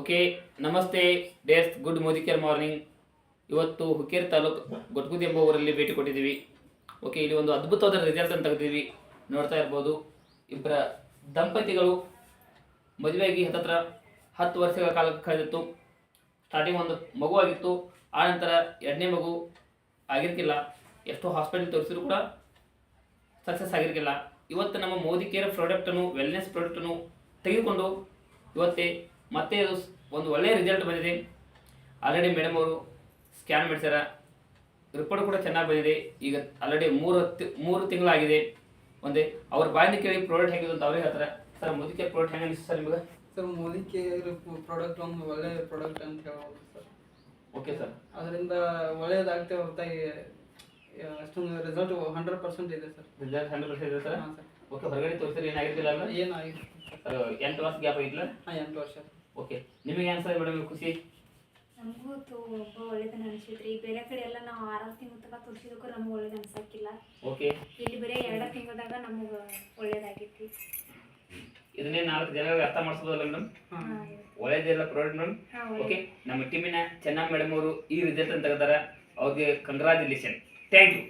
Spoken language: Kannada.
ಓಕೆ, ನಮಸ್ತೆ, ಡೇರ್ಸ್, ಗುಡ್ ಮೋದಿಕೇರ್ ಮಾರ್ನಿಂಗ್. ಇವತ್ತು ಹುಕ್ಕೇರಿ ತಾಲೂಕು ಗೊಟ್ಗುದಿ ಎಂಬ ಊರಲ್ಲಿ ಭೇಟಿ ಕೊಟ್ಟಿದ್ದೀವಿ. ಓಕೆ, ಇಲ್ಲಿ ಒಂದು ಅದ್ಭುತವಾದ ರಿಸಲ್ಟ್ ಅಂತ ತೆಗೆದಿದ್ದೀವಿ. ನೋಡ್ತಾ ಇರ್ಬೋದು ಇಬ್ಬರ ದಂಪತಿಗಳು ಮದುವೆಯಾಗಿ ಹತ್ತತ್ರ ಹತ್ತು ವರ್ಷಗಳ ಕಾಲ ಕಳೆದಿತ್ತು. ಸ್ಟಾರ್ಟಿಂಗ್ ಒಂದು ಮಗು ಆಗಿತ್ತು. ಆ ನಂತರ ಎರಡನೇ ಮಗು ಆಗಿರ್ತಿಲ್ಲ ಎಷ್ಟೋ ಹಾಸ್ಪಿಟಲ್ ತೋರಿಸಿದ್ರು ಕೂಡ ಸಕ್ಸಸ್ ಆಗಿರಲಿಲ್ಲ ಇವತ್ತು ನಮ್ಮ ಮೋದಿ ಕೇರ್ ಪ್ರಾಡಕ್ಟನ್ನು ವೆಲ್ನೆಸ್ ಪ್ರಾಡಕ್ಟನ್ನು ತೆಗೆದುಕೊಂಡು ಇವತ್ತೇ ಮತ್ತೆ ಅದು ಒಂದು ಒಳ್ಳೆಯ ರಿಸಲ್ಟ್ ಬಂದಿದೆ. ಆಲ್ರೆಡಿ ಮೇಡಮ್ ಅವರು ಸ್ಕ್ಯಾನ್ ಮಾಡಿಸ್ಯಾರ. ರಿಪೋರ್ಟ್ ಕೂಡ ಚೆನ್ನಾಗಿ ಬಂದಿದೆ. ಈಗ ಆಲ್ರೆಡಿ ಮೂರು ಮೂರು ತಿಂಗಳಾಗಿದೆ. ಒಂದೇ ಅವ್ರ ಬಾಯಿಂದ ಕೇಳಿ ಪ್ರಾಡಕ್ಟ್ ಹೇಗಿದೆ ಅಂತ ಅವರೇ ಹೇಳ್ತಾರೆ. ಸರ್ ಮುದಿಕೆ ಪ್ರಾಡಕ್ಟ್ ಹೆಂಗೆ ಅನಿಸ್ತು ಸರ್ ನಿಮಗೆ? ಸರ್ ಮುದಿಕೆ ಪ್ರಾಡಕ್ಟ್ ಒಂದು ಒಳ್ಳೆ ಪ್ರಾಡಕ್ಟ್ ಅಂತ ಹೇಳ್ಬೋದು ಸರ್ ಓಕೆ ಸರ್ ಅದರಿಂದ ಒಳ್ಳೆಯದಾಗ್ತೇ ಹೊರತಾಗಿ ಅಷ್ಟೊಂದು ರಿಸಲ್ಟ್ ಹಂಡ್ರೆಡ್ ಪರ್ಸೆಂಟ್ ಇದೆ ಸರ್ ರಿಸಲ್ಟ್ ಹಂಡ್ರೆಡ್ ಪರ್ಸೆಂಟ್ ಇದೆ ಸರ್ ಓಕೆ ಹೊರಗಡೆ ತೋರಿಸಿದ್ರೆ ಏನಾಗಿರ್ತಿಲ್ಲ ಅಲ್ಲ ಸರ್ ಎಂಟು ವರ್ಷ ಗ್ಯಾಪ್ ಆಗಿಲ್ಲ ಹಾಂ ಎಂಟು ವರ್ಷ. ಓಕೆ ನಿಮಗೆ ಆನ್ಸರ್ ಮಾಡಬೇಕು ಮೇಡಮ್ ಖುಷಿ? ನಮಗೂ ತುಂಬ ಒಳ್ಳೇದನ್ನ ರೀ ಬೇರೆ ಕಡೆ ಎಲ್ಲ ನಾವು ಆರಾರು ತಿಂಗಳ ತನಕ ತೋರಿಸಿದಕ್ಕೂ ನಮ್ಗೆ ಒಳ್ಳೇದು ಅನ್ಸಕ್ಕಿಲ್ಲ. ಓಕೆ ಇಲ್ಲಿ ಬರೀ ಎರಡು ತಿಂಗಳದಾಗ ನಮಗೆ ಒಳ್ಳೇದಾಗೈತಿ ಇದನ್ನೇ ನಾಲ್ಕು ಜನ ಅರ್ಥ ಮಾಡಿಸೋದಲ್ಲ ಮೇಡಮ್? ಒಳ್ಳೇದಿಲ್ಲ ಪ್ರಾಡಕ್ಟ್ ಮೇಡಮ್? ಹಾಂ ಓಕೆ ನಮ್ಮ ಟೀಮಿನ ಚೆನ್ನಾಗಿ ಮೇಡಮ್ ಅವರು ಈ ರಿಸಲ್ಟ್ ಅಂತ ತೆಗೆದಾರ. ಅವ್ರಿಗೆ ಕಂಗ್ರಾಚುಲೇಷನ್ ಥ್ಯಾಂಕ್ ಯು